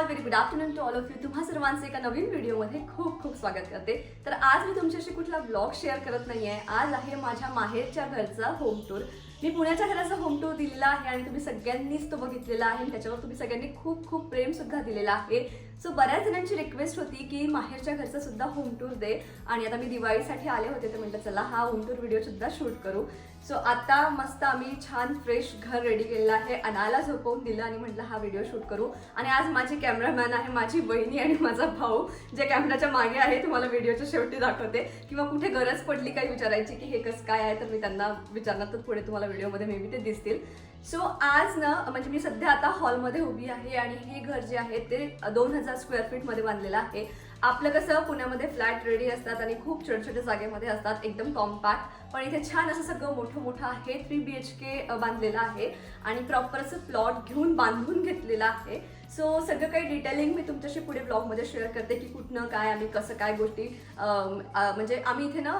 All very good afternoon to all of you तुम्हा सर्वांचे एका नवीन व्हिडिओमध्ये खूप खूप स्वागत करते. तर आज मी तुमच्याशी कुठला ब्लॉग शेअर करत नाही आहे आज आहे माझ्या माहेरच्या घरचा होम टूर मी पुण्याच्या घराचा होम टूर दिलेला आहे आणि तुम्ही सगळ्यांनीच तो बघितलेला आहे. त्याच्यावर तुम्ही सगळ्यांनी खूप खूप प्रेमसुद्धा दिलेला आहे. सो बऱ्याच जणांची रिक्वेस्ट होती की माहेरच्या घरचा सुद्धा होम टूर दे. आणि आता मी दिवाळीसाठी आले होते तर म्हटलं चला हा होम टूर व्हिडिओसुद्धा शूट करू. सो आता मस्त आम्ही छान फ्रेश घर रेडी केलेलं आहे. अनाला झोपवून दिलं आणि म्हटलं हा व्हिडिओ शूट करू. आणि आज माझे कॅमेरामॅन आहे माझी बहिणी आणि माझा भाऊ जे कॅमेराच्या मागे आहे तुम्हाला व्हिडिओच्या शेवटी दाखवते. किंवा कुठे गरज पडली काही विचारायची की हे कसं काय आहे तर मी त्यांना विचारणार तर पुढे तुम्हाला व्हिडिओमध्ये मे बी ते दिसतील. सो आज ना म्हणजे मी सध्या आता हॉलमध्ये उभी आहे आणि हे घर जे आहे ते दोन हजार स्क्वेअर फीटमध्ये बांधलेलं आहे. आपलं कसं पुण्यामध्ये फ्लॅट रेडी असतात आणि खूप छोट्या छोट्या जागेमध्ये असतात एकदम कॉम्पॅक्ट पण इथे छान असं सगळं मोठं मोठं आहे थ्री बी एच के बांधलेलं आहे आणि प्रॉपर असं प्लॉट घेऊन बांधून घेतलेलं आहे. सो सगळं काही डिटेलिंग मी तुमच्याशी पुढे ब्लॉगमध्ये शेअर करते की कुठनं काय आम्ही कसं काय गोष्टी म्हणजे आम्ही इथे ना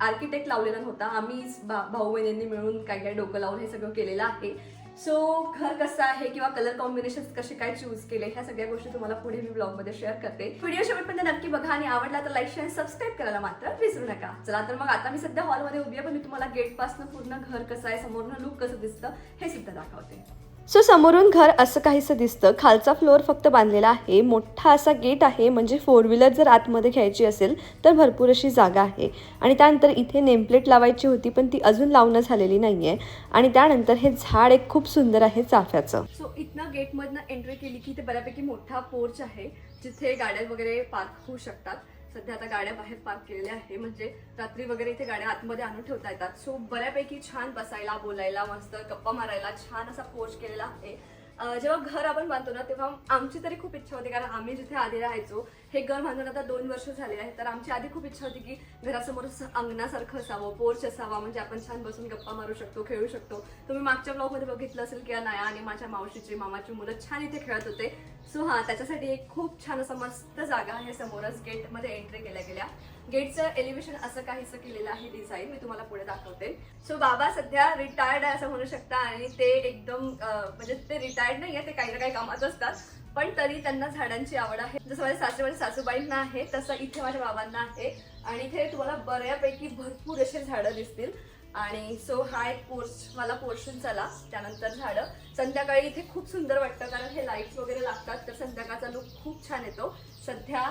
आर्किटेक्ट लावलेला नव्हता. आम्ही भाऊ बहिणींनी मिळून काय काय डोकं लावून हे सगळं केलेलं आहे. सो घर कसं आहे किंवा कलर कॉम्बिनेशन कसे काय चूज केले ह्या सगळ्या गोष्टी तुम्हाला पुढे मी ब्लॉगमध्ये शेअर करते. व्हिडिओ शेवटपर्यंत नक्की बघा आणि आवडला तर लाईक शेअर सबस्क्राईब करायला मात्र विसरू नका. चला तर मग आता मी सध्या हॉलमध्ये उभी आहे पण मी तुम्हाला गेटपासून पूर्ण घर कसं आहे समोरनं लुक कसं दिसतं हे सुद्धा दाखवते. सो समोरून घर असं काहीसं दिसतं. खालचा फ्लोअर फक्त बांधलेला आहे. मोठा असा गेट आहे. म्हणजे फोर व्हीलर जर आतमध्ये घ्यायची असेल तर भरपूर अशी जागा आहे. आणि त्यानंतर इथे नेमप्लेट लावायची होती पण ती अजून लावणं झालेली नाही आहे आणि त्यानंतर हे झाड एक खूप सुंदर आहे चाफ्याचं. सो इथनं गेटमधनं एंट्री केली की ते बऱ्यापैकी मोठा पोर्च आहे जिथे गाड्या वगैरे पार्क होऊ शकतात. सध्या आता गाड्या बाहेर पार्क केलेल्या आहे म्हणजे रात्री वगैरे इथे गाड्या आतमध्ये आणून ठेवता येतात. सो बऱ्यापैकी छान बसायला बोलायला मस्त गप्पा मारायला छान असा पोर्च केलेला आहे. जेव्हा घर आपण बांधतो ना तेव्हा आमची तरी खूप इच्छा होती. कारण आम्ही जिथे आधी राहायचो हे घर बांधून आता दोन वर्ष झाले आहे तर आमची आधी खूप इच्छा होती की घरासमोर अंगणासारखं असावं पोर्च असावा. म्हणजे आपण छान बसून गप्पा मारू शकतो खेळू शकतो. तुम्ही मागच्या ब्लॉगमध्ये बघितलं असेल की नाया आणि माझ्या मावशीची मामाची मुलं छान इथे खेळत होते. सो हा त्याच्यासाठी एक खूप छान असं मस्त जागा आहे समोरच गेटमध्ये एंट्री केल्या गेल्या. गेटचं एलिव्हेशन असं काहीसं केलेलं आहे डिझाईन मी तुम्हाला पुढे दाखवते. सो बाबा सध्या रिटायर्ड आहे असं म्हणू शकता आणि ते एकदम म्हणजे ते रिटायर्ड नाही आहे ते काही ना काही कामात असतात. पण तरी त्यांना झाडांची आवड आहे. जसं माझ्या सासरे माझ्या सासूबाईंना आहे तसं इथे माझ्या बाबांना आहे. आणि इथे तुम्हाला बऱ्यापैकी भरपूर असे झाडं दिसतील. आणि सो हा एक पोर्च मला पोर्शन चला त्यानंतर झाडं. संध्याकाळी इथे खूप सुंदर वाटतं कारण हे लाईट्स वगैरे लागतात तर संध्याकाळचा लुक खूप छान येतो. सध्या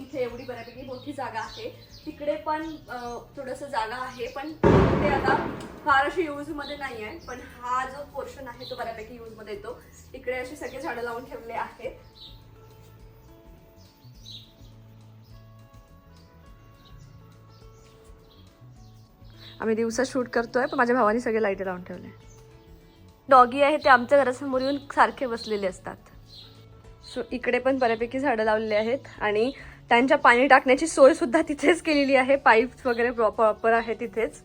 इथे एवढी बऱ्यापैकी मोठी जागा आहे. तिकडे पण थोडंसं जागा आहे पण ते आता फार अशी यूजमध्ये नाही आहे पण हा जो पोर्शन आहे तो बऱ्यापैकी यूजमध्ये येतो. इकडे अशी सगळे झाडं लावून ठेवले आहेत. आम्ही दिवसा शूट करतो आहे पण माझ्या भावाने सगळे लाइट लावून ठेवले. डॉगी आहे ते आमच्या घरासमोर येऊन सारखे बसलेले असतात. सो इकडे पण बऱ्यापैकी झाडं लावलेली आहेत आणि त्यांच्या पाणी टाकण्याची सोयसुद्धा तिथेच केलेली आहे. पाईप्स वगैरे प्रॉपर आहे तिथेच.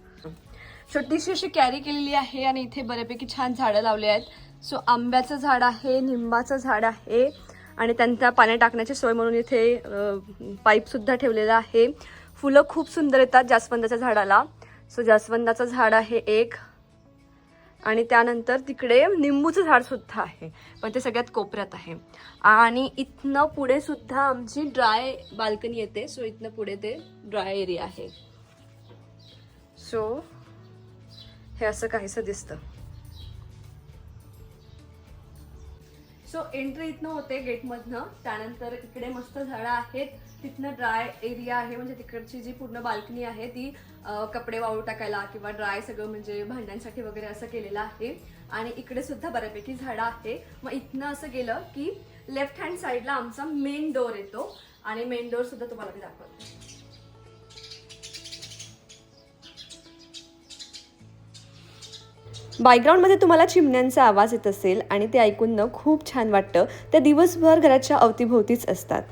छोटीशी अशी कॅरी केलेली आहे आणि इथे बऱ्यापैकी छान झाडं लावली आहेत. सो आंब्याचं झाड आहे निंबाचं झाड आहे आणि त्यांच्या पाणी टाकण्याची सोय म्हणून इथे पाईपसुद्धा ठेवलेला आहे. फुलं खूप सुंदर येतात जास्वंदाच्या झाडाला. सो जास्वंदाचं झाड आहे एक. आणि त्यानंतर तिकडे निंबूचं झाडसुद्धा आहे. पण ते सगळ्यात कोपऱ्यात आहे. आणि इथनं पुढे सुद्धा आमची ड्राय बाल्कनी येते. सो इथनं पुढे ते ड्राय एरिया आहे. सो हे असं काहीसं दिसतं. सो एंट्री इथनं होते गेटमधनं. त्यानंतर इकडे मस्त झाडं आहेत. तिथनं ड्राय एरिया आहे म्हणजे तिकडची जी पूर्ण बाल्कनी आहे ती कपडे वाळू टाकायला किंवा ड्राय सगळं म्हणजे भांड्यांसाठी वगैरे असं केलेलं आहे. आणि इकडे सुद्धा बऱ्यापैकी झाडं आहे. मग इथनं असं गेलं की लेफ्ट हँड साईडला आमचा मेन डोर येतो. आणि मेन डोर सुद्धा तुम्हाला मी दाखवते. बॅकग्राऊंडमध्ये तुम्हाला चिमण्यांचा आवाज येत असेल आणि ते ऐकून खूप छान वाटतं. त्या दिवसभर घराच्या अवतीभोवतीच असतात.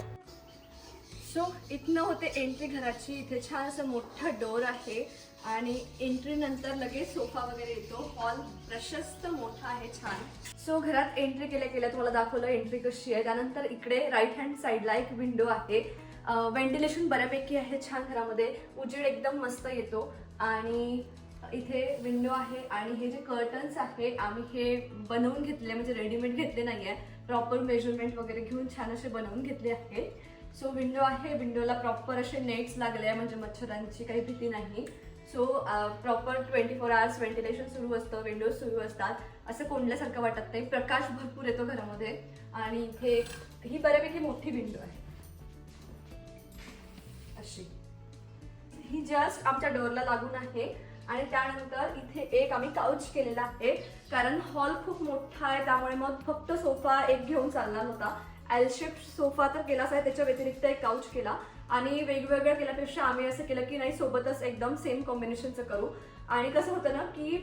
सो इथनं होते एंट्री घराची. इथे छान असं मोठं डोर आहे. आणि एंट्री नंतर लगेच सोफा वगैरे येतो. हॉल प्रशस्त मोठा आहे छान. सो घरात एंट्री केल्या केल्या तुम्हाला दाखवलं एंट्री कशी आहे. त्यानंतर इकडे राईट हँड साईडला एक विंडो आहे. व्हेंटिलेशन बऱ्यापैकी आहे छान घरामध्ये. उजेड एकदम मस्त येतो. आणि इथे विंडो आहे. आणि हे जे कर्टन्स आहे आम्ही हे बनवून घेतले म्हणजे रेडीमेड घेतले नाही आहे प्रॉपर मेजरमेंट वगैरे घेऊन छान असे बनवून घेतले आहे. सो विंडो आहे विंडोला प्रॉपर असे नेट्स लागले आहे म्हणजे मच्छरांची काही भीती नाही. So proper twenty four hours ventilation सुरू असतं विंडोज सुरू असतात. असं कोंडल्यासारखं वाटत नाही. प्रकाश भरपूर येतो घरामध्ये. आणि इथे ही बऱ्यापैकी मोठी विंडो आहे. अशी. ही जस्ट आमच्या डोअरला लागून आहे. आणि त्यानंतर इथे एक आम्ही काउच केलेला आहे. कारण हॉल खूप मोठा आहे त्यामुळे मग फक्त सोफा एक घेऊन चालणार होता. एल शेप सोफा तर केलाच आहे त्याच्या व्यतिरिक्त एक काउच केला. आणि वेगवेगळ्या केल्यापेक्षा आम्ही असं केलं की नाही सोबतच एकदम सेम कॉम्बिनेशनचं करू. आणि कसं होतं ना की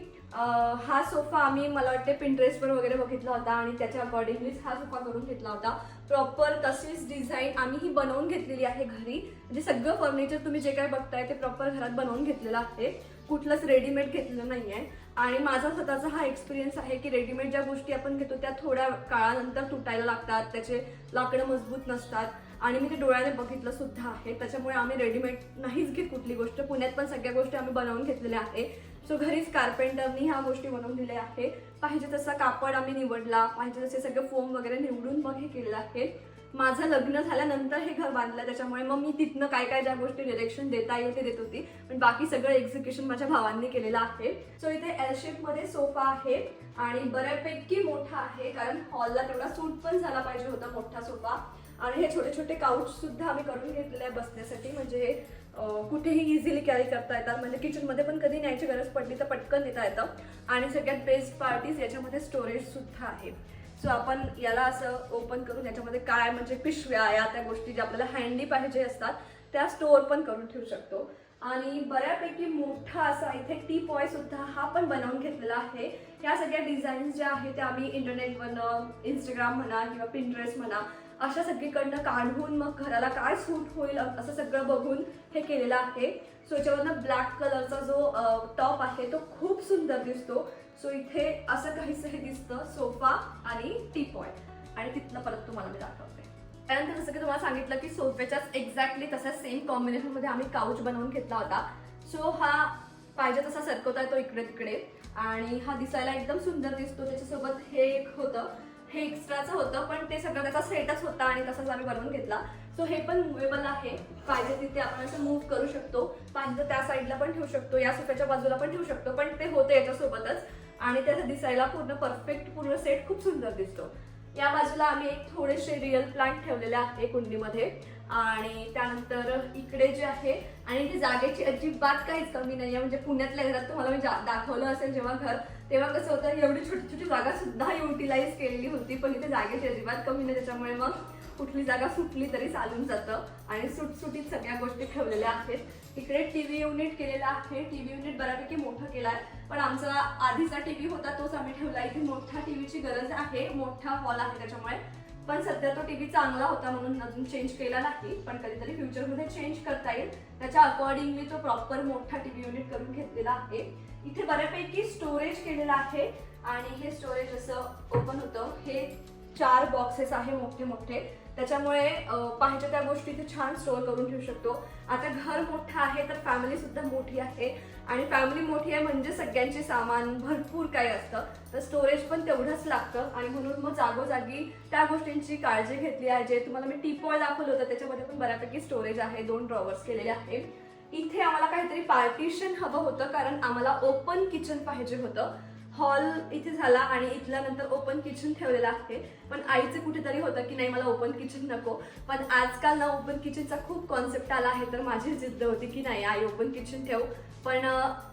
हा सोफा आम्ही मला वाटते पिंटरेस्टवर वगैरे बघितला होता आणि त्याच्या अकॉर्डिंगलीच हा सोफा करून घेतला होता. प्रॉपर तशीच डिझाईन आम्ही ही बनवून घेतलेली आहे घरी. म्हणजे सगळं फर्निचर तुम्ही जे काय बघताय ते प्रॉपर घरात बनवून घेतलेलं आहे. कुठलंच रेडीमेड घेतलेलं नाही आहे आणि माझा स्वतःचा हा एक्सपिरियन्स आहे की रेडीमेड ज्या गोष्टी आपण घेतो त्या थोड्या काळानंतर तुटायला लागतात. त्याचे लाकडं मजबूत नसतात. आणि मी ते डोळ्याने बघितलं सुद्धा आहे. त्याच्यामुळे आम्ही रेडीमेड नाहीच घेत कुठली गोष्ट. पुण्यात पण सगळ्या गोष्टी आम्ही बनवून घेतलेल्या आहे. सो घरीच कार्पेंटरनी ह्या गोष्टी बनवून दिल्या आहे. पाहिजे तसा कापड आम्ही निवडला. पाहिजे तसे सगळे फोम वगैरे निवडून मग हे केलेलं आहे. माझं लग्न झाल्यानंतर हे घर बांधलं त्याच्यामुळे मग मी तिथनं काय काय ज्या गोष्टी डिरेक्शन देता येईल ते देत होती. पण बाकी सगळं एक्झिक्युशन माझ्या भावांनी केलेलं आहे. सो इथे एल शेपमध्ये सोफा आहे आणि बऱ्यापैकी मोठा आहे कारण हॉलला तेवढा सूट पण झाला पाहिजे होता मोठा सोफा आणि हे छोटे छोटे काउच सुद्धा आम्ही करून घेतले आहे बसण्यासाठी. म्हणजे हे कुठेही इझिली कॅरी करता येतात. म्हणजे किचनमध्ये पण कधी न्यायची गरज पडली तर पटकन नेता येतं. आणि सगळ्यात बेस्ट पार्टीज याच्यामध्ये स्टोरेज सुद्धा आहे. सो आपण याला असं ओपन करून याच्यामध्ये काय म्हणजे पिशव्या या त्या गोष्टी ज्या आपल्याला हँडी पाहिजे असतात त्या स्टोअर पण करून ठेवू शकतो. आणि बऱ्यापैकी मोठा असा इथे टी पॉय सुद्धा हा पण बनवून घेतलेला आहे. ह्या सगळ्या डिझाईन्स ज्या आहेत त्या आम्ही इंटरनेटवरनं इंस्टाग्राम म्हणा किंवा पिंटरेस्ट म्हणा अशा सगळीकडनं काढून मग घराला काय सूट होईल असं सगळं बघून हे केलेलं आहे. सो याच्यावरनं ब्लॅक कलरचा जो टॉप आहे तो खूप सुंदर दिसतो. सो इथे असं काहीसं हे दिसतं सोफा आणि टीपॉय आणि तिथनं परत तुम्हाला मी दाखवते. त्यानंतर जसं की तुम्हाला सांगितलं की सोफ्याच्याच एक्झॅक्टली तसा सेम कॉम्बिनेशनमध्ये आम्ही काउच बनवून घेतला होता. सो हा पाहिजे तसा सरकवता येतो इकडे तिकडे आणि हा दिसायला एकदम सुंदर दिसतो. त्याच्यासोबत हे एक होतं. हे एक्स्ट्राचं होतं पण ते सगळं त्याचा सेटच होता आणि तसाच आम्ही बनवून घेतला. सो हे पण मुवेबल आहे. पाहिजे तिथे आपण असं मूव्ह करू शकतो. पाहिजे तर त्या साईडला पण ठेवू शकतो या सोफ्याच्या बाजूला पण ठेवू शकतो पण ते होतं याच्यासोबतच. आणि त्याचं दिसायला पूर्ण परफेक्ट पूर्ण सेट खूप सुंदर दिसतो. या बाजूला आम्ही एक थोडेसे रिअल प्लांट ठेवलेले आहे कुंडीमध्ये. आणि त्यानंतर इकडे जे आहे आणि ते जागेची अजिबात काहीच कमी नाही आहे म्हणजे पुण्यातल्या घरात तुम्हाला मी दाखवलं असेल जेव्हा घर तेव्हा कसं होतं एवढी छोटी छोटी जागा सुद्धा युटिलाइज केलेली होती पण इथे जागेची अजिबात कमी नाही. त्याच्यामुळे मग कुठली जागा सुटली तरी चालून जातं. आणि सुटसुटीत सगळ्या गोष्टी ठेवलेल्या आहेत. इकडे टीव्ही युनिट केलेला आहे. टीव्ही युनिट बऱ्यापैकी मोठं आहे. पण आमचा आधीचा टीव्ही होता तोच आम्ही ठेवला. इथे मोठ्या टीव्हीची गरज आहे. मोठा हॉल आहे त्याच्यामुळे. पण सध्या तो टीव्ही चांगला होता म्हणून अजून चेंज केला नाही पण कधीतरी फ्युचरमध्ये चेंज करता येईल. त्याच्या अकॉर्डिंगली तो प्रॉपर मोठा टीव्ही युनिट करून घेतलेला आहे. इथे बऱ्यापैकी स्टोरेज केलेला आहे आणि हे स्टोरेज असं ओपन होतं. हे चार बॉक्सेस आहे मोठे मोठे त्याच्यामुळे पाहिजे त्या गोष्टी इथे छान स्टोअर करून ठेवू शकतो. आता घर मोठं आहे तर फॅमिली सुद्धा मोठी आहे. आणि फॅमिली मोठी आहे म्हणजे सगळ्यांचे सामान भरपूर काही असतं. तर स्टोरेज पण तेवढंच लागतं. आणि म्हणून मग जागोजागी त्या गोष्टींची काळजी घेतली आहे. जे तुम्हाला मी टीपॉय दाखवलं होतं. त्याच्यामध्ये पण बऱ्यापैकी स्टोरेज आहे. दोन ड्रॉवर्स केलेले आहे इथे आम्हाला काहीतरी पार्टिशन हवं होतं कारण आम्हाला ओपन किचन पाहिजे होतं. हॉल इथे झाला आणि इथल्या नंतर ओपन किचन ठेवलेलं आहे. पण आईचं कुठेतरी होतं की नाही मला ओपन किचन नको. पण आजकाल ना ओपन किचनचा खूप कॉन्सेप्ट आला आहे तर माझी जिद्द होती की नाही आई ओपन किचन ठेव. पण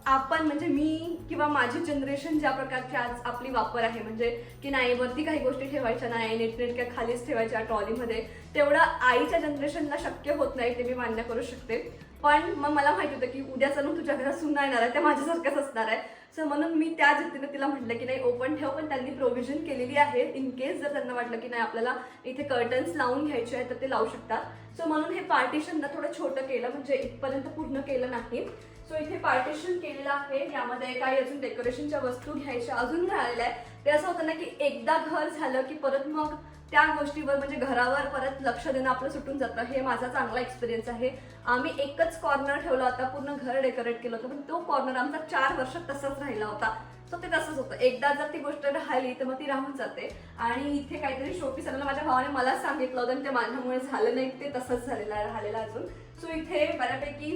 आपण म्हणजे मी किंवा माझी जनरेशन ज्या प्रकारची आज आपली वापर आहे म्हणजे की नाही वरती काही गोष्टी ठेवायच्या नाही नेटनेटक्या खालीच ठेवायच्या ट्रॉलीमध्ये तेवढं आईच्या जनरेशनला शक्य होत नाही ते मी मान्य करू शकते. पण मग मला माहिती होतं की उद्याचा तुझ्या घरात सुना येणार आहे त्या माझ्यासारख्याच असणार आहे. सो म्हणून मी त्या जिद्दीने तिला म्हटलं की नाही ओपन ठेव पण त्यांनी प्रोव्हिजन केलेली आहे इन केस जर त्यांना वाटलं की नाही आपल्याला इथे कर्टन्स लावून घ्यायचे आहेत तर ते लावू शकतात. सो म्हणून हे पार्टिशन ना थोडं छोटं केलं म्हणजे इथपर्यंत पूर्ण केलं नाही. सो इथे पार्टिशन केलेलं आहे. यामध्ये काही अजून डेकोरेशनच्या वस्तू घ्यायच्या अजून राहिलेल्या आहेत. ते असं होतं ना की एकदा घर झालं की परत मग त्या गोष्टीवर म्हणजे घरावर परत लक्ष देणं आपलं सुटून जातं. हे माझा चांगला एक्सपिरियन्स आहे. आम्ही एकच कॉर्नर ठेवला होता पूर्ण घर डेकोरेट केलं होतं पण तो कॉर्नर आमचा चार वर्ष तसंच राहिला होता. सो ते तसंच होतं. एकदा जर ती गोष्ट राहिली तर मग ती राहून जाते. आणि इथे काहीतरी शोपीस आणायला माझ्या भावाने मला सांगितलं होतं आणि ते माझ्यामुळे झालं नाही ते तसंच झालेलं आहे राहिलेलं अजून. सो इथे बऱ्यापैकी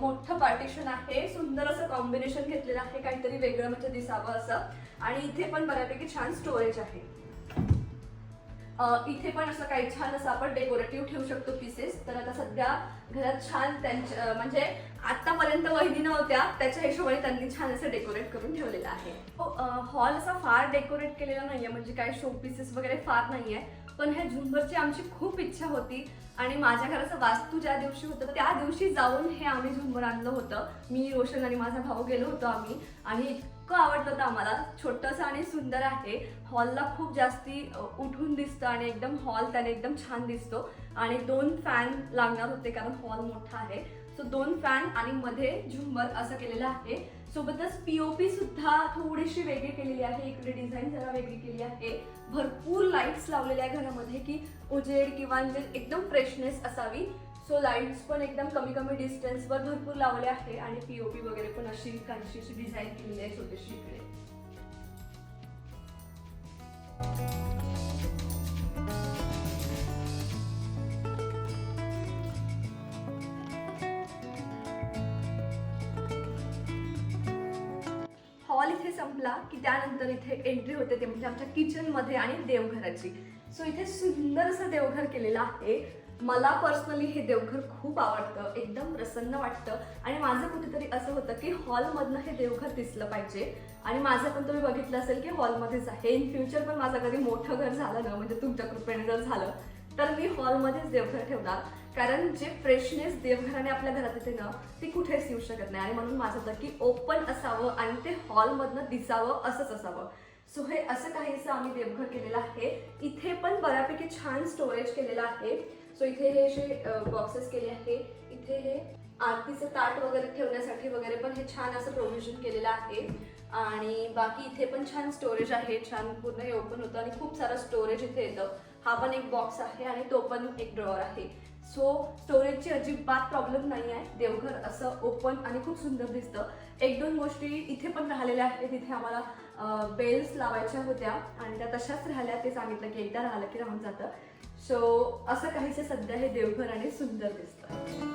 मोठं पार्टिशन आहे. सुंदर असं कॉम्बिनेशन घेतलेलं आहे काहीतरी वेगळं म्हणजे दिसावं असं. आणि इथे पण बऱ्यापैकी छान स्टोरेज आहे. इथे पण असं काही छान असं आपण डेकोरेटिव्ह ठेवू शकतो पीसेस तर आता सध्या घरात छान त्यांच्या म्हणजे आतापर्यंत वहिनी नव्हत्या त्याच्या हिशोबाने त्यांनी छान असं डेकोरेट करून ठेवलेलं आहे. हो, हॉल असा फार डेकोरेट केलेला नाही आहे म्हणजे काय शो पीसेस वगैरे फार नाही आहे पण ह्या झुंबरची आमची खूप इच्छा होती आणि माझ्या घराचं वास्तू ज्या दिवशी होतं त्या दिवशी जाऊन हे आम्ही झुंबर आणलं होतं. मी रोशन आणि माझा भाऊ गेलो होतो आम्ही आणि इतकं आवडलं होतं आम्हाला. छोटंसं आणि सुंदर आहे. हॉलला खूप जास्ती उठून दिसतं आणि एकदम हॉल त्याने एकदम छान दिसतो. आणि दोन फॅन लागणार होते कारण हॉल मोठा आहे. सो दोन फॅन आणि मध्ये झुंबर असं केलेलं आहे. सोबतच पीओपी सुद्धा थोडीशी वेगळी केलेली आहे. इकडे डिझाईन जरा वेगळी केली आहे. भरपूर लाईट्स लावलेल्या आहे घरामध्ये की उजेड किंवा म्हणजे एकदम फ्रेशनेस असावी. सो लाईट्स पण एकदम कमी कमी डिस्टन्सवर भरपूर लावले आहे आणि पी ओ पी वगैरे पण अशी काहीशी अशी डिझाईन केली आहे छोटीशी इकडे. हॉल इथे संपला की त्यानंतर इथे एंट्री होते ते म्हणजे आमच्या किचनमध्ये आणि देवघराची. सो इथे सुंदर असं देवघर केलेलं आहे. मला पर्सनली हे देवघर खूप आवडतं एकदम प्रसन्न वाटतं. आणि माझं कुठेतरी असं होतं की हॉलमधनं हे देवघर दिसलं पाहिजे. आणि माझं पण तुम्ही बघितलं असेल की हॉलमध्येच आहे. इन फ्युचर पण माझं कधी मोठं घर झालं ना म्हणजे तुमच्या कृपेने जर झालं तर मी हॉलमध्येच देवघर ठेवणार. कारण जे फ्रेशनेस देवघराने आपल्या घरात येते ना ती कुठेच येऊ शकत नाही. आणि म्हणून माझं होतं की ओपन असावं आणि ते हॉलमधनं दिसावं असंच असावं. सो हे असं काहीसं आम्ही देवघर केलेलं आहे. इथे पण बऱ्यापैकी छान स्टोरेज केलेलं आहे. सो इथे हे असे बॉक्सेस केले आहे इथे हे आरतीचं ताट वगैरे ठेवण्यासाठी वगैरे पण हे छान असं प्रोव्हिजन केलेलं आहे. आणि बाकी इथे पण छान स्टोरेज आहे छान पूर्ण हे ओपन होतं आणि खूप सारा स्टोरेज इथे येतं. हा पण एक बॉक्स आहे आणि तो पण एक ड्रॉवर आहे. सो स्टोरेजची अजिबात प्रॉब्लेम नाही आहे. देवघर असं ओपन आणि खूप सुंदर दिसतं. एक दोन गोष्टी इथे पण राहिलेल्या आहेत. तिथे आम्हाला बेल्स लावायच्या होत्या आणि त्या तशाच राहिल्या ते सांगितलं की एकदा राहिलं की राहून जातं. सो असं काहीसं सध्या हे देवघर आणि सुंदर दिसतं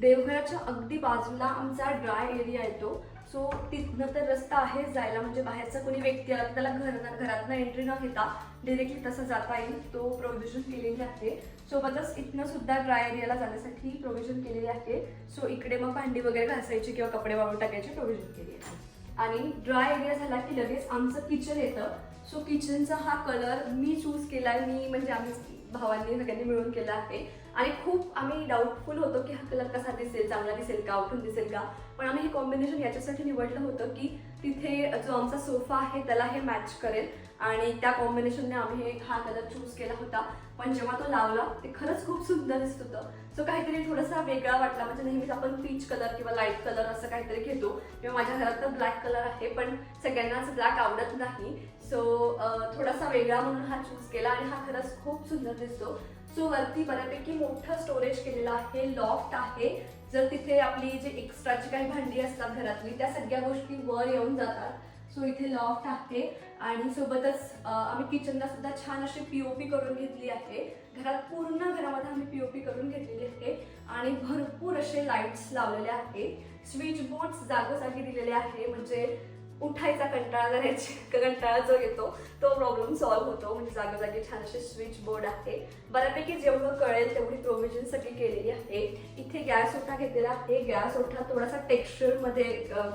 देवघराच्या अगदी बाजूला आमचा ड्राय एरिया येतो सो तिथनं तर रस्ता आहे जायला म्हणजे बाहेरचा कोणी व्यक्ती आला त्याला घर घरातनं एंट्री न घेता डिरेक्टली तसं जाता येईल. तो प्रोव्हिजन केलेली आहे. सोबतच इथनं सुद्धा ड्राय एरियाला जाण्यासाठी प्रोव्हिजन केलेली आहे. सो इकडे मग भांडी वगैरे घासायची किंवा कपडे वाळून टाकायची प्रोव्हिजन केली आहे. आणि ड्राय एरिया झाला की लगेच आमचं किचन येतं. सो किचनचा हा कलर मी चूज केला मी म्हणजे आम्ही भावांनी सगळ्यांनी मिळून केला आहे. आणि खूप आम्ही डाऊटफुल होतो की हा कलर कसा दिसेल चांगला दिसेल का उठून दिसेल का. पण आम्ही हे कॉम्बिनेशन याच्यासाठी निवडलं होतं की तिथे जो आमचा सोफा आहे त्याला हे मॅच करेल. आणि त्या कॉम्बिनेशनने आम्ही हा कलर चूज केला होता. पण जेव्हा तो लावला ते खरंच खूप सुंदर दिसत होतं. सो काहीतरी थोडासा वेगळा वाटला. म्हणजे नेहमीच आपण पीच कलर किंवा लाइट कलर असं काहीतरी घेतो. किंवा माझ्या घरात तर ब्लॅक कलर आहे पण सगळ्यांनाच ब्लॅक आवडत नाही. सो थोडासा वेगळा म्हणून हा चूज केला आणि हा खरंच खूप सुंदर दिसतो. सो वरती बऱ्यापैकी मोठं स्टोरेज केलेलं आहे लॉफ्ट आहे. जर तिथे आपली जे एक्स्ट्राची काही भांडी असतात घरातली त्या सगळ्या गोष्टी वर येऊन जातात. सो इथे लॉफ्ट आहे आणि सोबतच आम्ही किचनला सुद्धा छान अशी पीओपी करून घेतली आहे. घरात पूर्ण घरामध्ये आम्ही पीओपी करून घेतलेली आहे आणि भरपूर असे लाईट्स लावलेले आहे. स्विच बोर्ड्स जागोजागी दिलेले आहे. म्हणजे उठायचा कंटाळा करायची कंटाळा जो येतो तो प्रॉब्लेम सॉल्व्ह होतो. म्हणजे जागोजागी छान असे स्विच बोर्ड आहे. बऱ्यापैकी जेवढं कळेल तेवढी प्रोव्हिजन सगळी केलेली आहे. इथे गॅस ओठा घेतलेला आहे. गॅस ओठा थोडासा टेक्स्चरमध्ये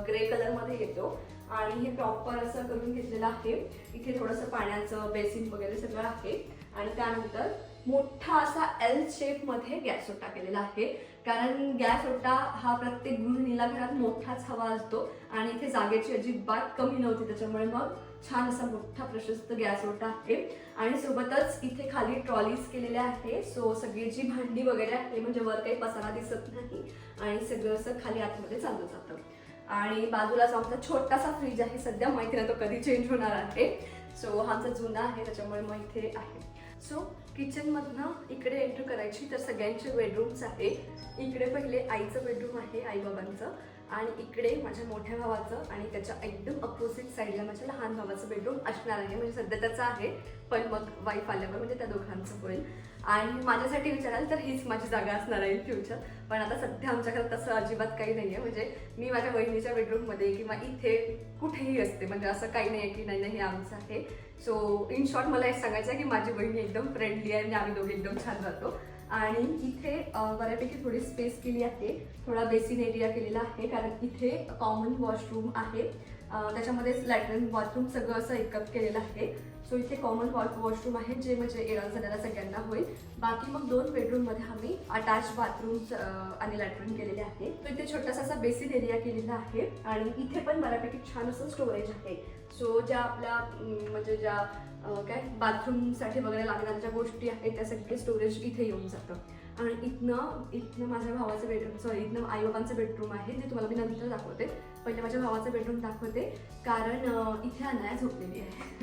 ग्रे कलरमध्ये येतो. आणि हे प्रॉपर असं करून घेतलेलं आहे. इथे थोडंसं पाण्याचं बेसिन वगैरे सगळं आहे. आणि त्यानंतर मोठा असा एल शेपमध्ये गॅस ओटा केलेला आहे. कारण गॅस ओटा हा प्रत्येक गृहिणीला घरात मोठाच हवा असतो आणि इथे जागेची अजिबात कमी नव्हती त्याच्यामुळे मग छान असा मोठा प्रशस्त गॅस ओटा आहे. आणि सोबतच इथे खाली ट्रॉलीज केलेल्या आहे सो सगळी जी भांडी वगैरे आहे म्हणजे वर काही पसारा दिसत नाही आणि सगळं असं खाली आतमध्ये चालू जातं. आणि बाजूलाच आमचा छोटासा फ्रीज आहे सध्या माहिती नाही तो कधी चेंज होणार आहे. सो हा आमचा जुना आहे त्याच्यामुळे मग इथे आहे. सो किचनमधनं इकडे एंट्री करायची तर सगळ्यांचे बेडरूम्स आहे इकडे पहिले आईचं बेडरूम आहे आईबाबांचं. आणि इकडे माझ्या मोठ्या भावाचं आणि त्याच्या एकदम अपोजिट साईडला माझ्या लहान भावाचं बेडरूम असणार आहे. म्हणजे सध्या त्याचं आहे पण मग वाईफ आल्यावर म्हणजे त्या दोघांचं होईल. आणि माझ्यासाठी विचाराल तर हीच माझी जागा असणार आहे फ्युचर पण आता सध्या आमच्या घरात तसं अजिबात काही नाही आहे म्हणजे मी माझ्या बहिणीच्या बेडरूममध्ये किंवा इथे कुठेही असते. म्हणजे असं काही नाही आहे की नाही नाही हे आमचं आहे. सो इन शॉर्ट मला एक सांगायचं आहे की माझी बहीण एकदम फ्रेंडली आहे आणि आम्ही दोघे एकदम छान राहतो. आणि इथे बऱ्यापैकी थोडी स्पेस केली आहे. थोडा बेसिन एरिया केलेला आहे कारण इथे कॉमन वॉशरूम आहे. त्याच्यामध्येच लॅटरिन बाथरूम सगळं असं एकअप केलेलं आहे. सो इथे कॉमन वॉशरूम आहे जे म्हणजे येणार जाण्याला सगळ्यांना होईल. बाकी मग दोन बेडरूममध्ये आम्ही अटॅच बाथरूम आणि लॅट्रिन केलेले आहे. तो इथे छोटासा असा बेसिन एरिया केलेला आहे. आणि इथे पण बऱ्यापैकी छान असं स्टोरेज आहे. सो ज्या आपल्या म्हणजे ज्या काय बाथरूमसाठी वगैरे लागणाऱ्या ज्या गोष्टी आहेत त्या सगळे स्टोरेज इथे येऊन जातं. आणि इथनं इथनं माझ्या भावाचं बेडरूम सॉरी इथनं आईबाबांचं बेडरूम आहे जे तुम्हाला मी नंतर दाखवते. पहिले माझ्या भावाचं बेडरूम दाखवते. कारण इथे अनाया झोपलेली आहे.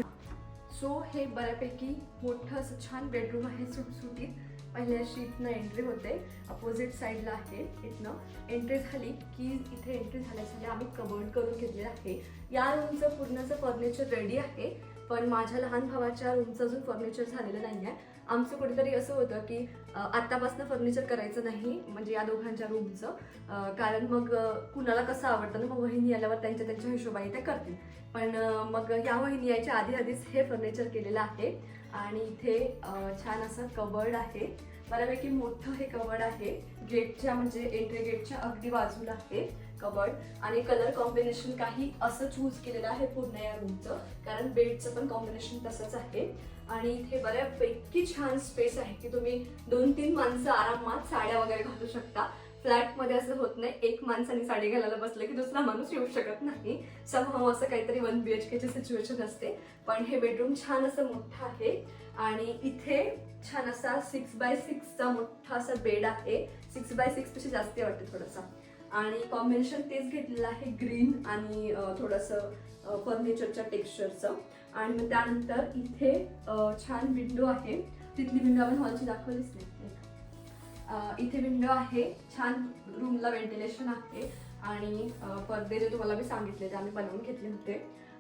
सो हे बऱ्यापैकी मोठं असं छान बेडरूम आहे सुटसुटीत. पहिल्याशी इथनं एंट्री होते. अपोजिट साईडला आहे इथनं. एंट्री झाली की इथे एंट्री झाल्यासाठी झाल्या आम्ही कबर्ड करून घेतलेलं आहे. या रूमचं पूर्णचं फर्निचर रेडी आहे. पण माझ्या लहान भावाच्या रूमचं अजून फर्निचर झालेलं नाही आहे आमचं कुठेतरी असं होतं की आत्तापासनं फर्निचर करायचं नाही म्हणजे या दोघांच्या रूमचं कारण मग कुणाला कसं आवडतं ना मग वहिनी आल्यावर त्यांच्या त्यांच्या हिशोबाने ते करतील. पण मग या वहिनी यायच्या आधी आधीच हे फर्निचर केलेलं आहे. आणि इथे छान असं कबर्ड आहे. बऱ्यापैकी मोठं हे कबर्ड आहे. गेटच्या म्हणजे एंट्री गेटच्या अगदी बाजूला आहे. कबर्ड आणि कलर कॉम्बिनेशन काही असं चूज केलेलं आहे पूर्ण या रूमचं कारण बेडचं पण कॉम्बिनेशन तसंच आहे. आणि इथे बऱ्यापैकी छान स्पेस आहे की तुम्ही दोन तीन माणसं आरामात साड्या वगैरे घालू शकता. फ्लॅटमध्ये असं होत नाही एक माणसाने साडी घालायला बसलं की दुसरा माणूस येऊ शकत नाही. समहाव असं काहीतरी वन बी एच केची सिच्युएशन असते. पण हे बेडरूम छान असं मोठं आहे. आणि इथे छान असा सिक्स बाय सिक्सचा मोठा असा बेड आहे. सिक्स बाय सिक्सपेक्षा जास्त जास्ती वाटते थोडासा. आणि कॉम्बिनेशन तेच घेतलेलं आहे ग्रीन आणि थोडंसं फर्निचरच्या टेक्स्चरचं आणि मग त्यानंतर इथे छान विंडो आहे. तिथली विंडो आपण हॉलची दाखवलीच नाही. इथे विंडो आहे. छान रूमला व्हेंटिलेशन आहे. आणि पडदे जे तुम्हाला मी सांगितले ते आम्ही बनवून घेतले होते.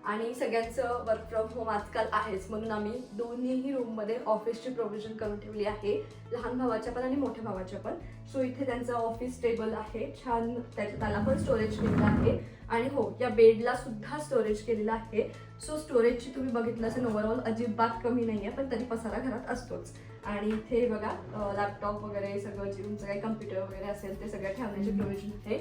आणि सगळ्यांचं वर्क फ्रॉम होम आजकाल आहेच. म्हणून आम्ही दोन्हीही रूममध्ये ऑफिसची प्रोव्हिजन करून ठेवली आहे. लहान भावाच्या पण आणि मोठ्या भावाच्या पण. सो इथे त्यांचं ऑफिस टेबल आहे. छान त्याच्या त्याला पण स्टोरेज केलेलं आहे. आणि हो या बेडला सुद्धा स्टोरेज केलेलं आहे. सो स्टोरेजची तुम्ही बघितलं असेल ओव्हरऑल अजिबात कमी नाही आहे पण तरी पसारा घरात असतोच. आणि इथे बघा लॅपटॉप वगैरे सगळं जे तुमचं काही कम्प्युटर वगैरे असेल ते सगळं ठेवण्याची प्रोव्हिजन आहे.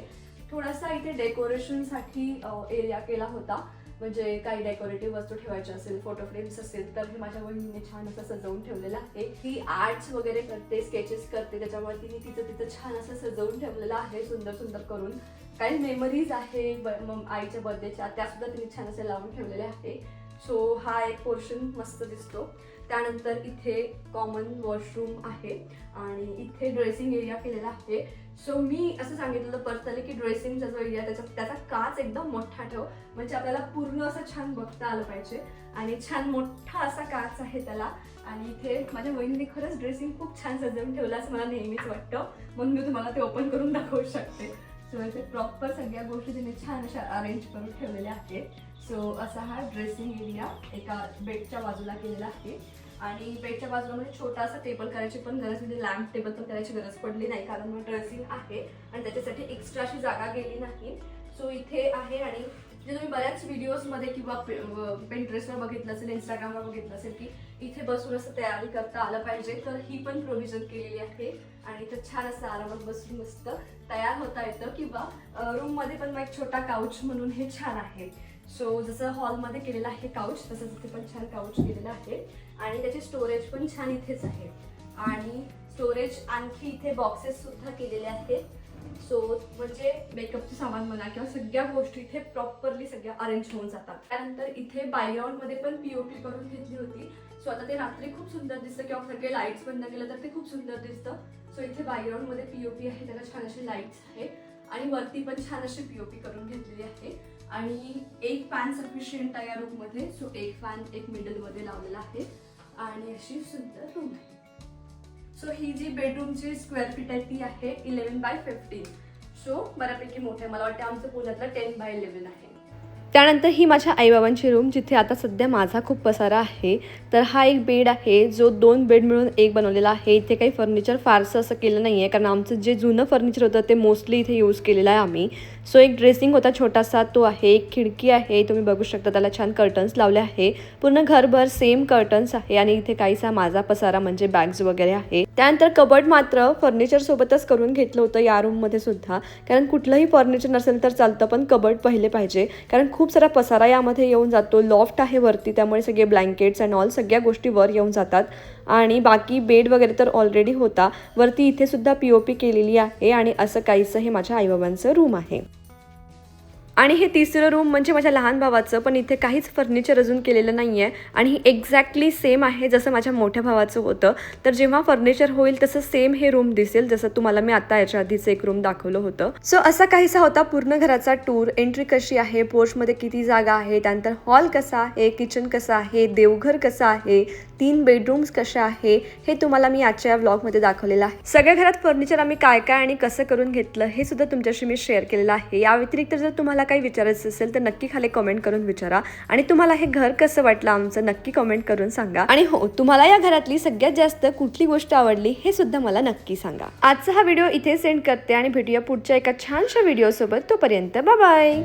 थोडासा इथे डेकोरेशनसाठी एरिया केला होता. म्हणजे काही डेकोरेटिव्ह वस्तू ठेवायच्या असेल फोटो फ्रेम्स असेल तर मी माझ्या बहिणीने छान असं सजवून ठेवलेलं आहे. ती आर्ट्स वगैरे करते स्केचेस करते त्याच्यामुळे तिने तिचं तिथं छान असं सजवून ठेवलेलं आहे सुंदर सुंदर करून. काही मेमरीज आहे ब- मग आईच्या बर्थडेच्या त्या सुद्धा तिने छान असं लावून ठेवलेले आहे. सो हा एक पोर्शन मस्त दिसतो. त्यानंतर इथे कॉमन वॉशरूम आहे आणि इथे ड्रेसिंग एरिया केलेला आहे. सो मी असं सांगितलेलं पर्सनली की ड्रेसिंगचा जो एरिया त्याचा त्याचा काच एकदम मोठा ठेव. म्हणजे आपल्याला पूर्ण असं छान बघता आलं पाहिजे. आणि छान मोठा असा काच आहे त्याला. आणि इथे माझ्या बहिणीने खरंच ड्रेसिंग खूप छान सजवून ठेवलं असं मला नेहमीच वाटतं. म्हणून मी तुम्हाला ते ओपन करून दाखवू शकते. सो इथे प्रॉपर सगळ्या गोष्टी तिने छान अशा अरेंज करून ठेवलेल्या आहेत. सो असा हा ड्रेसिंग एरिया एका बेडच्या बाजूला केलेला आहे. आणि बेडच्या बाजूला म्हणजे छोटासा टेबल करायची पण गरज म्हणजे लॅम्प टेबल पण करायची गरज पडली नाही कारण मग ड्रेसिंग आहे आणि त्याच्यासाठी एक्स्ट्रा अशी जागा गेली नाही. सो इथे आहे आणि जे तुम्ही बऱ्याच व्हिडिओजमध्ये किंवा पेंट्रेसवर बघितलं असेल इंस्टाग्रामवर बघितलं असेल की इथे बसून असं तयारी करता आलं पाहिजे तर ही पण प्रोव्हिजन केलेली आहे. आणि तर छान असं आरामात बसून मस्त तयार होता येतं. किंवा रूममध्ये पण मग एक छोटा काउच म्हणून हे छान आहे. सो जसं हॉलमध्ये केलेलं आहे काउच तसंच इथे पण छान काउच केलेलं आहे. आणि त्याचे स्टोरेज पण छान इथेच आहे. आणि स्टोरेज आणखी इथे बॉक्सेस सुद्धा केलेले आहेत. सो म्हणजे मेकअपचं सामान म्हणा किंवा सगळ्या गोष्टी इथे प्रॉपरली सगळ्या अरेंज होऊन जातात. त्यानंतर इथे background मध्ये पण पीओपी करून घेतली होती. सो आता ते रात्री खूप सुंदर दिसतं किंवा सगळे लाईट्स बंद केलं तर ते खूप सुंदर दिसतं. सो इथे background मध्ये पीओपी आहे त्याला छान असे लाईट्स आहे आणि वरती पण छान अशी पीओपी करून घेतलेली आहे. आणि एक फॅन सफिशियंट आहे या रूममध्ये सो एक फॅन एक मिडलमध्ये लावलेला आहे. आणि अशी सुंदर रूम. आहे सो ही जी बेडरूमची स्क्वेअर फीट आहे ती आहे इलेवन बाय फिफ्टीन सो बऱ्यापैकी मोठे आहे. मला वाटतं आमचं पुण्यातलं टेन बाय इलेवन आहे. त्यानंतर ही माझ्या आईबाबांची रूम जिथे आता सध्या माझा खूप पसारा आहे. तर हा एक बेड आहे जो दोन बेड मिळून एक बनवलेला आहे. इथे काही फर्निचर फारसं असं केलं नाही आहे कारण आमचं जे जुनं फर्निचर होतं ते मोस्टली इथे यूज केलेलं आहे आम्ही. सो एक ड्रेसिंग होता छोटासा तो आहे एक खिडकी आहे तुम्ही बघू शकता त्याला छान कर्टन्स लावले आहे. पूर्ण घरभर सेम कर्टन्स आहे आणि इथे काहीसा माझा पसारा म्हणजे बॅग्स वगैरे आहे. त्यानंतर कबड मात्र फर्निचरसोबतच करून घेतलं होतं या रूममध्ये सुद्धा. कारण कुठलंही फर्निचर नसेल तर चालतं पण कबड पहिले पाहिजे. कारण खूप सारा पसारा यामध्ये येऊन जातो. लॉफ्ट आहे वरती त्यामुळे सगळे ब्लँकेट्स अँड ऑल सगळ्या गोष्टी वर येऊन जातात. आणि बाकी बेड वगैरे तर ऑलरेडी होता. वरती इथे सुद्धा पी ओ पी केलेली आहे आणि असं काहीसं हे माझ्या आईबाबांचं रूम आहे. आणि हे तिसरं रूम म्हणजे माझ्या लहान भावाचं पण इथे काहीच फर्निचर अजून केलेलं नाही आहे आणि हे एक्झॅक्टली सेम आहे जसं माझ्या मोठ्या भावाचं होतं. तर जेव्हा फर्निचर होईल तसं सेम हे रूम दिसेल जसं तुम्हाला मी आता याच्या आधीच एक रूम दाखवलं होतं. सो असा काहीसा होता पूर्ण घराचा टूर एंट्री कशी आहे? पोर्चमध्ये किती जागा आहे त्यानंतर हॉल कसा आहे? किचन कसं आहे? देवघर कसं आहे? तीन बेडरूम्स कशा आहे? हे तुम्हाला मी आजच्या या व्लॉगमध्ये दाखवलेलं आहे. सगळ्या घरात फर्निचर आम्ही काय काय आणि कसं करून घेतलं हे सुद्धा तुमच्याशी मी शेअर केलेलं आहे. या व्यतिरिक्त जर तुम्हाला काही विचारायचं असेल तर नक्की खाली कमेंट करून विचारा. आणि तुम्हाला हे घर कसं वाटलं आमचं नक्की कमेंट करून सांगा. आणि हो तुम्हाला या घरातली सगळ्यात जास्त कुठली गोष्ट आवडली हे सुद्धा मला नक्की सांगा. आजचा हा व्हिडिओ इथे सेंड करते आणि भेटूया पुढच्या एका छानशा व्हिडिओसोबत तोपर्यंत बाय